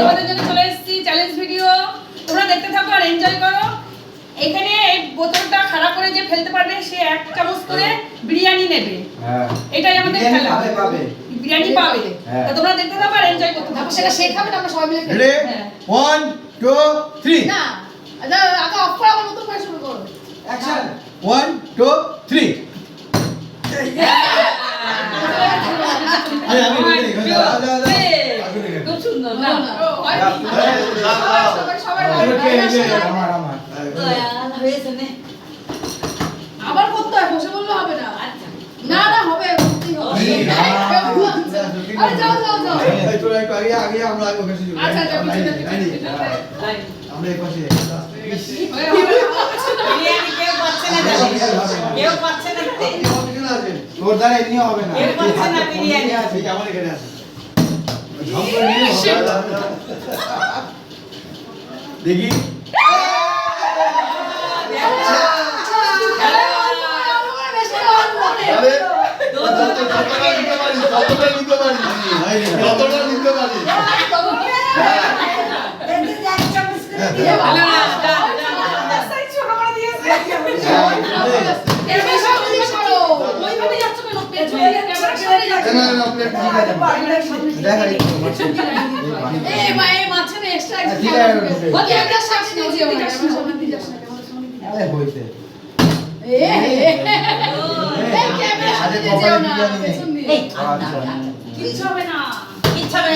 তোমাদের জন্য চলে এসেছি। চ্যালেঞ্জ ভিডিও তোমরা দেখতে থাকো আর এনজয় করো। এখানে এই বোতলটা খারাপ করে যে ফেলতে পারবে সে এক চামচ করে বিরিয়ানি নেবে। হ্যাঁ। এটাই আমাদের খেলা। বিরিয়ানি পাবে। হ্যাঁ। তা তোমরা দেখতে থাকো আর এনজয় করতে থাকো সেটা শেখাবে না আমরা সবাই মিলে। রেডি হ্যাঁ। ওয়ান টু থ্রি না। আচ্ছা আগে অফ করে আবার নতুন করে শুরু করো। অ্যাকশন ওয়ান টু থ্রি আরে আমি রেডি যাও যাও যাও খুব সুন্দর না? হয় না, নি? না, আবার করতে হয় বসে বললে হবে না। না না হবে। আরে যাও যাও যাও। তোরা একটু আগে আগে আমরা আগে বসে যাব আচ্ছা, আচ্ছা, আমরা এই পাশে। বিরিয়ানি কেউ পাচ্ছে না কেউ পাচ্ছে না খেতে। তোর দ্বারা এমনি হবে না। এর পাচ্ছে না বিরিয়ানি। আছে আমার এখানে আছে। দেখি। যতটা নিতে যতটা নিতে পারিস যতটা নিতে পারিস না, না, না, না, না, সাইজ ছোট করে দিয়েছে। ওইভাবে যাচ্ছ কেন? পেছনে সামনে যাচ্ছ। না দেখা কিচ্ছু হবে না।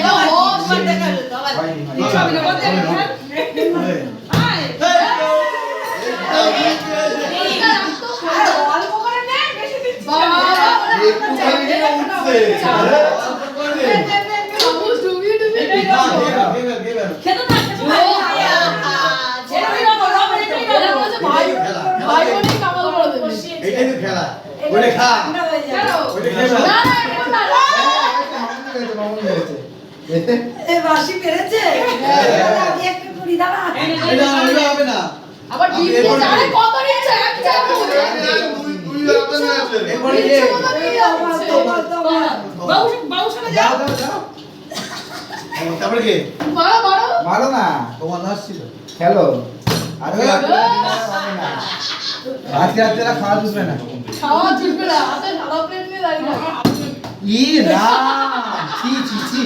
ও, ও, হয়নি, হয়নি। কিচ্ছু হবে না। বলতে হবে। আয়। খেলা ওটা খা ওটা না। মামুন এটা এটা হবে না আবার ডিম দিয়ে কত নিচ্ছে এক চামচ আজকে না আজকে খাওয়া না খাওয়া চলবে না হাতে সাদা প্লেট নিয়ে দাঁড়িয়ে ই না ছি ছি ছি।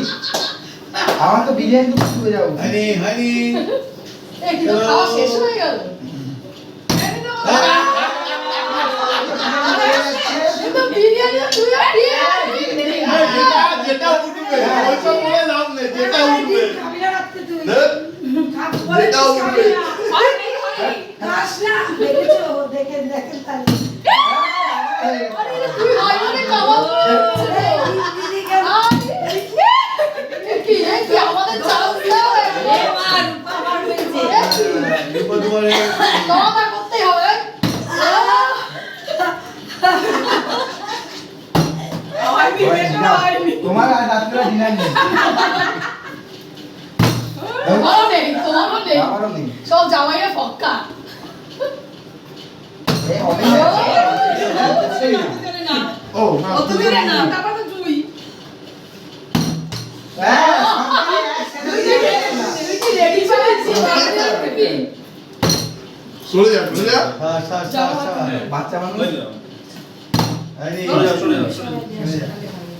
আমার তো বিরিয়ানি তো খুলে যাব। হয়নি হয়নি। এই কিন্তু খাওয়া শেষ হয়ে গেল। যেটা উঠবে ওইসব বলে লাভ নেই যেটা উঠবে যেটা উঠবে হয় নাই, হয় নাই। আরে এটা তুই ভাই বোনে কামাল করে দিচ্ছে। আরে, কি এ কি আমাদের চান্স দাও এবার রূপা হয়েছে। দুপুর দুপুরে খাওয়া করতেই হবে হয়নি, বেশিও হয়নি। তোমার আর রাত্রে ডিনার নেই তোমারও নেই তোমারও নেই। সব জামাইরা ফক্কা। হ্যাঁ সরে যা সরে যা। বাচ্চা মানুষ?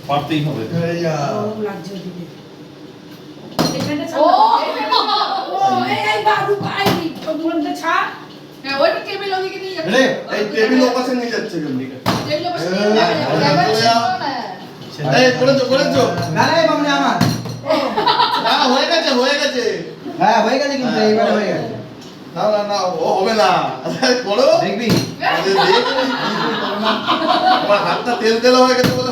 পারতেই হবে। হ্যাঁ হয়ে গেছে হয়ে গেছে হ্যাঁ হয়ে গেছে কিন্তু এইবার হয়ে গেছে না না না ও হবে না। করো। দেখবি। কি করো। আমার হাতটা তেল তেল হয়ে গেছে বলে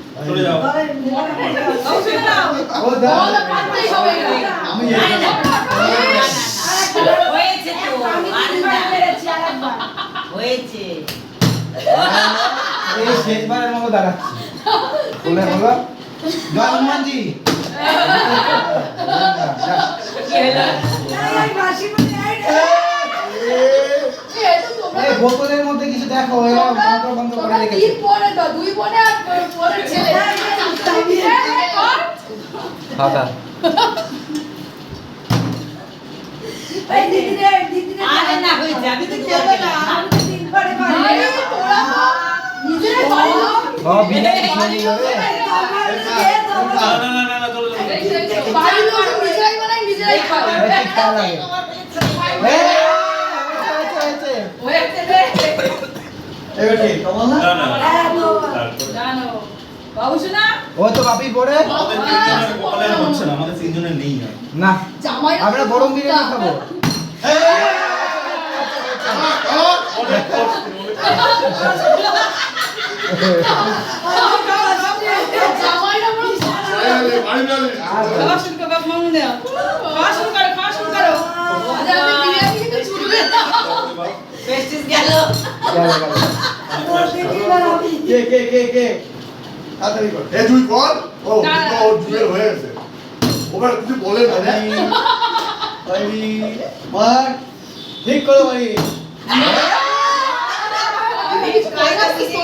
চলে যাও। হয়েছে শেষবারের মতো দাঁড়াচ্ছি। বলে বলো জয় হনুমানজি। কি হলো এই, এই তো তোমরা এই বোতলের মধ্যে কিছু দেখো এরা মোটর বন্ধ করে রেখেছে তিন বোনে তো, দুই বোনে আর বোনের ছেলে। এই, কর। খাতা আরে না হয়েছে আমি তো করব না ভাই, তোরা নিজেরাই বাড়ির লোক। ও বিরিয়ানি খেয়ে যাবে না না না না না চলো চলো বাড়ির লোক নিজেরাই বানায়, নিজেরাই খায়। এই কি খাওয়া লাগে এই, হয়েছে, হয়েছে। হয়েছে রে। এবার কমল না? না না ও তো বাপি পড়ে। আমাদের হচ্ছে না আমাদের তিনজনের নেই না। আমরা গরম বিরিয়ানি খাব। শুরু করো শুরু করো। প্রেস্টিজ গেল গেল, গেল। কে কে কে কে? তাড়াতাড়ি কর। এ তুই কর। ও ও জুয়েল হয়ে গেছে। ওবার কিছু বলে না বাড়ি মার ঠিক করো বাড়ি তুমি কিছু কায়দা বুঝতে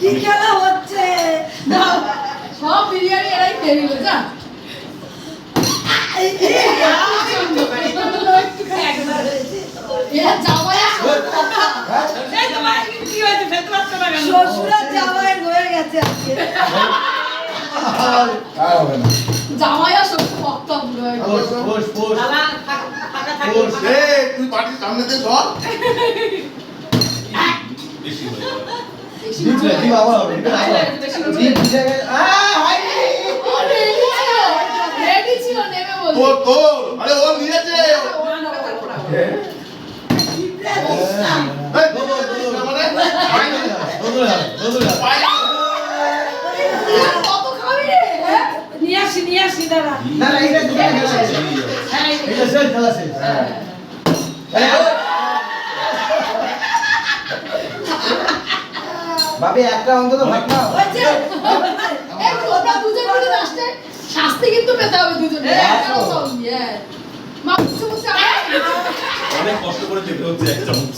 কে দাও। সব বিরিয়ানি এরাই খেয়ে নিল, যা। জামাই আর শ্বশুর। হ্যাঁ? বক্তব্য তুই বাড়ির সামনে দিয়ে বেশি হয়ে যাবে। বেশি বাবা এটা আ হয়নি ছিল। তোর তোর। আরে ও নিয়েছে। হ্যাঁ? নিয়ে আসি নিয়ে আসি দাঁড়া। না না এটা খেলা শেষ। হ্যাঁ এটা শেষ খেলা শেষ। হ্যাঁ। বাবি একটা অন্তত ভাত নাও। এই তোমরা দুজন মিলে শাস্তি কিন্তু পেতে হবে দুজনে হ্যাঁ, সব মা অনেক কষ্ট করে যেতে হচ্ছে এক চামচ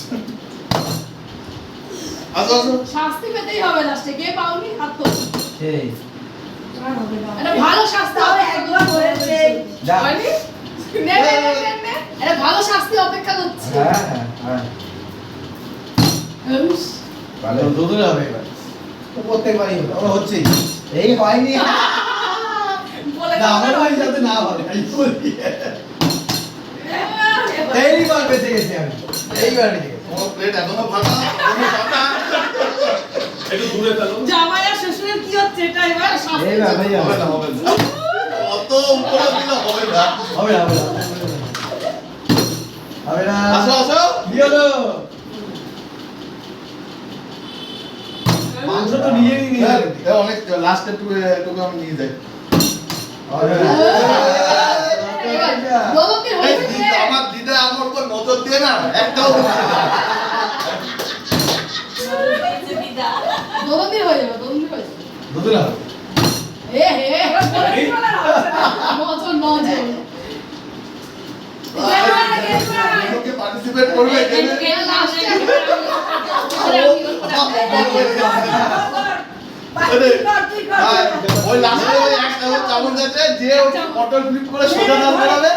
আসো আসো। শাস্তি পেতেই হবে লাস্টে কে পাওনি? হাত তো সেই। ভালো শাস্তি হবে একবার হয়েছে হয়নি? নে নে নে নে, নে। ভালো শাস্তি অপেক্ষা করছে। হ্যাঁ হ্যাঁ হ্যাঁ। উস, হবে এবার। তো প্রত্যেকবারই হতো হচ্ছেই এই হয়নি। না আমার ভাই যাতে না বলে। এইবার বেঁচে গেছি আমি। এইবার তোমার প্লেট এখনও ফাঁকা এখনও একটু দূরে ফেলো জামাই আর শ্বশুরের কি হচ্ছে? এটা এবার এইবার হয়ে হবে না হবে না। অত উপরে দিলে হবে না। হবে না হবে না। হবে না আসো। আসো কি মাংস তো নিয়ে নিয়ে হ্যাঁ, অনেক লাস্টে টুকু টুকু আমি নিয়ে যাই। আমার দিদা আমার উপর নজর দিয়ে না একটাও হয়ে হয়ে হবে এ হে নজর। পার্টিসিপেট করবে গেলে এ লাস্টে আরে, আর ওই লাস্টে ওই এক চামচ চামচ আছে যে পটল ফ্লিপ করে সোজা ডাল বানাবে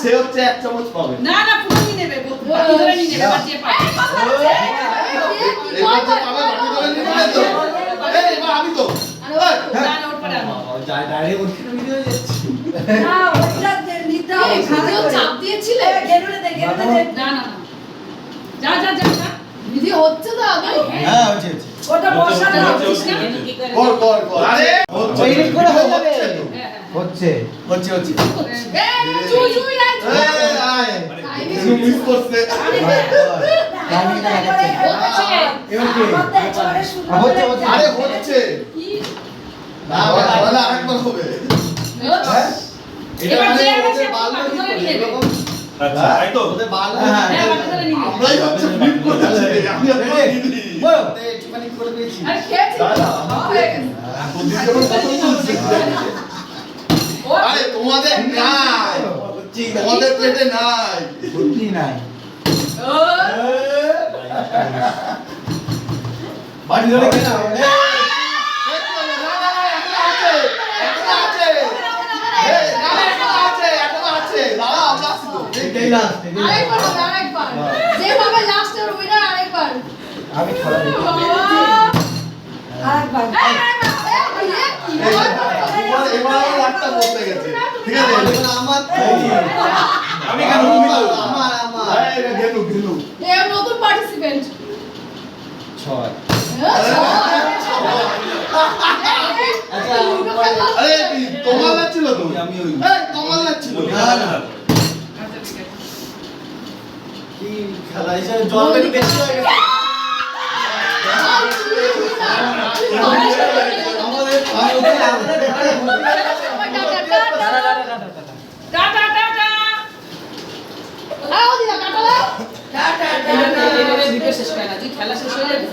সে হচ্ছে এক চামচ পাবে না না পুরো নেবে বাকি ধরে নিয়ে নেবে বাঁচিয়ে পাবে এবার তো পাবে বাকি করে নিয়ে নেবে তো এই এবার আমি তো না ওর পরে আনো ডাইরেক্ট ওখানে ভিডিও যাচ্ছে এই ভিডিও চাপ দিয়েছিলে না না না যা যা যা যা ভিডিও হচ্ছে তো আদৌ হ্যাঁ হচ্ছে হচ্ছে ওটা বর্ষা না হচ্ছে, হচ্ছে। কেন কি করে কর কর কর আরে হচ্ছে Edit করে হয়ে যাবে। হচ্ছে তো। হ্যাঁ, হ্যাঁ। হচ্ছে হচ্ছে হচ্ছে এই চুই চুই আই আয়। আই মিস করছে টাইমিংটা দেখাচ্ছে। হচ্ছে। এবার কি? আ, হচ্ছে হচ্ছে আরে হচ্ছে না তাহলে আরেকবার হবে হ্যাঁ? এটা এবার মানে যে ওদের বাল করে নিয়ে এরকম? আচ্ছা তাই তো? ওদের বাল হ্যাঁ? হ্যাঁ করে। আমরাই হচ্ছে ফ্লিপ করতেছি আমি। একটুখানি করে দিয়েছি। আর খেয়েছি। হয়ে আরে তোমাদের নাই। তোমাদের প্লেটে নাই। সত্যি নাই। বাড়ি ধরে কেন না, না, না, এখনও আছে, এখনও আছে। এই, না, না, এখনও আছে, এখনও আছে। দাঁড়াও, আমরা আসছি তো। এটাই লাস্ট আরেকবার হবে, আরেকবার। যেভাবে last এর winner আরেকবার। আমি খেলা দেখি। বাবা। এই, আরেকবার। এই, ইয়ে, কি এই, হয়? এবার এবার আমার লাটটা গেছে ঠিক আছে আমার। আমি কেন আমার আমার গেলু গেলু এ নতুন participant। ছয় আচ্ছা, আরে তোমার লাগছিল তো আমি ওই তোমার লাগছিল না, না। কি খেলা হিসেবে জল একটু বেশি হয়ে গেছে খেলা শেষ হয়ে যাবে